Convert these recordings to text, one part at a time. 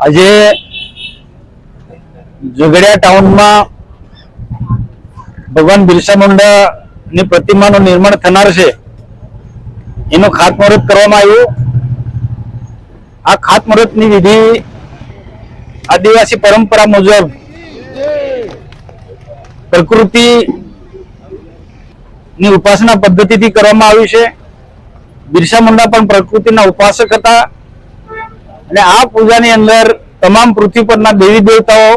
આજે ઝઘડિયા ટાઉનમાં ભગવાન બિરસા મુંડા ની પ્રતિમાનું નિર્માણ થનાર છે. એનું ખાતમુહૂર્ત કરવામાં આવ્યું. આ ખાતમુહૂર્તની વિધિ આદિવાસી પરંપરા મુજબ પ્રકૃતિ ની ઉપાસના પદ્ધતિથી કરવામાં આવ્યું છે. બિરસા મુંડા પણ પ્રકૃતિના ઉપાસક હતા. અને આ પૂજાની અંદર તમામ પૃથ્વી પરના દેવી દેવતાઓ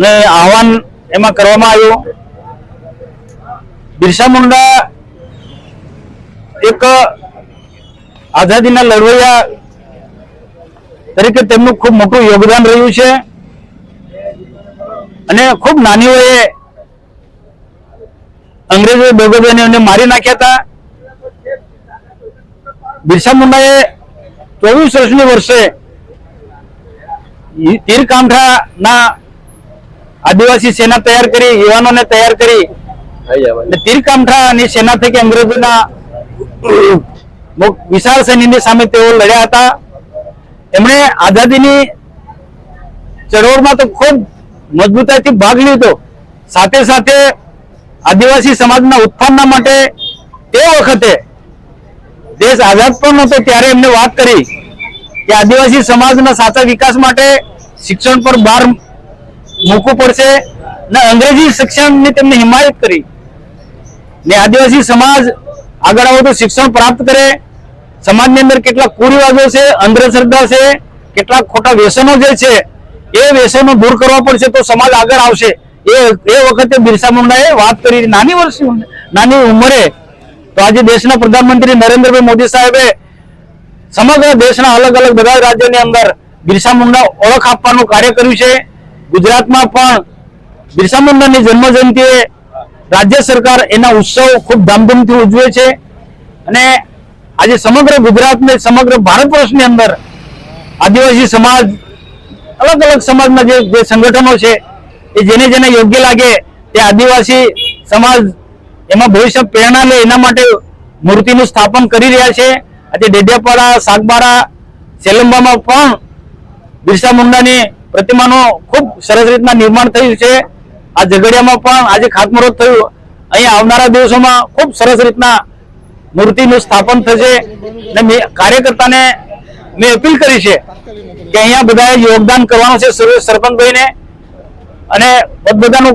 ને આહવાન એમાં કરવામાં આવ્યું. બિરસા મુંડા એક આઝાદીના લડવૈયા તરીકે તેમનું ખૂબ મોટું યોગદાન રહ્યું છે. અને ખૂબ નાની વયે અંગ્રેજોએ દગોદાને મારી નાખ્યા હતા. બિરસા મુંડાએ ચોવીસ વર્ષની વર્ષે તીરકાંઠા ના આદિવાસી સેના તૈયાર કરી, યુવાનોને તૈયાર કરી. તીરકાંઠાની સેના થકી અંગ્રેજોના વિશાળ સૈન્યની સામે તેઓ લડ્યા હતા. એમણે આઝાદીની ચળવળમાં તો ખૂબ મજબૂતાઈથી ભાગ લીધો. સાથે સાથે આદિવાસી સમાજના ઉત્થાનના માટે તે વખતે દેશ આઝાદ પણ નહોતો, ત્યારે એમને વાત કરી. કે આદિવાસી સમાજના સાચા વિકાસ માટે શિક્ષણ પર ભાર મૂકવું પડશે ને અંગ્રેજી શિક્ષણની તેમને હિમાયત કરી. ને આદિવાસી સમાજ આગળ આવો તો શિક્ષણ પ્રાપ્ત કરે. સમાજની અંદર કેટલા કુરિવાજો છે, અંધશ્રદ્ધા છે, કેટલા ખોટા વ્યસનો જે છે, એ વ્યસનો દૂર કરવા પડશે તો સમાજ આગળ આવશે. એ એ વખતે બિરસા મુંડાએ વાત કરી, નાની વર્ષ નાની ઉંમરે. તો આજે દેશના પ્રધાનમંત્રી નરેન્દ્રભાઈ મોદી સાહેબે સમગ્ર દેશના અલગ અલગ બધા રાજ્યોની અંદર બિરસા મુંડા ઓળખ આપવાનું કાર્ય કર્યું છે. ગુજરાતમાં પણ બિરસા મુંડાની જન્મ જયંતિએ રાજ્ય સરકાર એના ઉત્સવ ખૂબ ધામધૂમથી ઉજવે છે. અને આજે સમગ્ર ગુજરાતને, સમગ્ર ભારત વર્ષની અંદર આદિવાસી સમાજ, અલગ અલગ સમાજના જે સંગઠનો છે, એ જેને જેને યોગ્ય લાગે તે આદિવાસી સમાજ એમાં ભવિષ્ય પ્રેરણા લે એના માટે મૂર્તિનું સ્થાપન કરી રહ્યા છે. આજે ડેડિયાપાડા, સાગબારા, સેલંબામાં પણ બિરસા મુંડાની પ્રતિમાનું ખૂબ સરસ રીતના નિર્માણ થયું છે. આ ઝઘડિયામાં પણ આજે ખાતમુહૂર્ત થયું. અહીંયા આવનારા દિવસોમાં ખૂબ સરસ રીતના મૂર્તિનું સ્થાપન થશે અને મેં કાર્યકર્તાને મેં અપીલ કરી છે કે અહીંયા બધાએ યોગદાન કરવાનું છે સરપંચભાઈને. અને બધાનું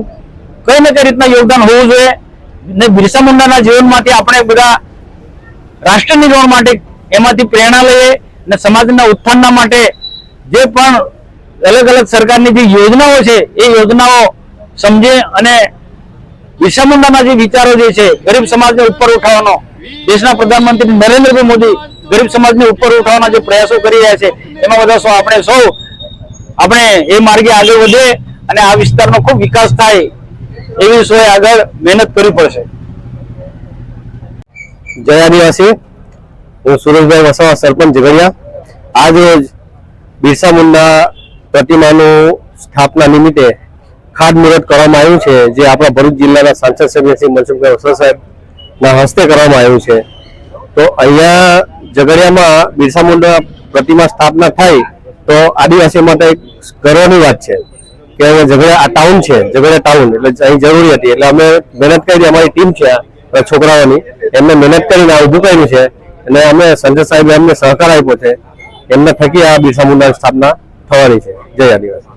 કઈ ને કઈ રીતના યોગદાન હોવું જોઈએ ને બિરસા મુંડાના જીવનમાંથી આપણે બધા રાષ્ટ્ર નિર્માણ માટે, એમાંથી પ્રેરણા લઈએ અને સમાજના ઉત્થાનના માટે જે પણ અલગ અલગ સરકારની જે યોજનાઓ છે, એ યોજનાઓ સમજે અને બિરસા જે વિચારો જે છે, ગરીબ સમાજને ઉપર ઉઠાવવાનો, દેશના પ્રધાનમંત્રી નરેન્દ્રભાઈ મોદી ગરીબ સમાજને ઉપર ઉઠાવવાના જે પ્રયાસો કરી રહ્યા છે, એમાં બધા સૌ, આપણે સૌ, આપણે એ માર્ગે આગળ વધીએ અને આ વિસ્તારનો ખૂબ વિકાસ થાય એવી સોએ આગળ મહેનત કરવી પડશે. જય આદિવાસી. હું સુરેશભાઈ વસાવા, સરપંચ ઝઘડિયા. આજ રોજ બિરસા મુંડા પ્રતિમાનું સ્થાપના નિમિત્તે ખાદ મુહૂર્ત કરવામાં આવ્યું છે, જે આપણા ભરૂચ જિલ્લાના સાંસદ સભ્ય શ્રી મનસુખભાઈ વસાવા સાહેબના હસ્તે કરવામાં આવ્યું છે. તો અહીંયા ઝઘડિયામાં બિરસા મુંડા પ્રતિમા સ્થાપના થાય તો આદિવાસી માટે એક ગર્વની વાત છે કે અહીંયા ઝઘડિયા આ ટાઉન છે, ઝઘડિયા ટાઉન એટલે અહીં જરૂરી હતી. એટલે અમે મહેનત કરી, અમારી ટીમ છે છોકરાઓની. એમને મહેનત કરીને આ ઊભું કર્યું છે અને અમે સંજય સાહેબે એમને સહકાર આપ્યો છે. એમને થકી આ બિરસા મુંડાની સ્થાપના થવાની છે. જય આદિવાસી.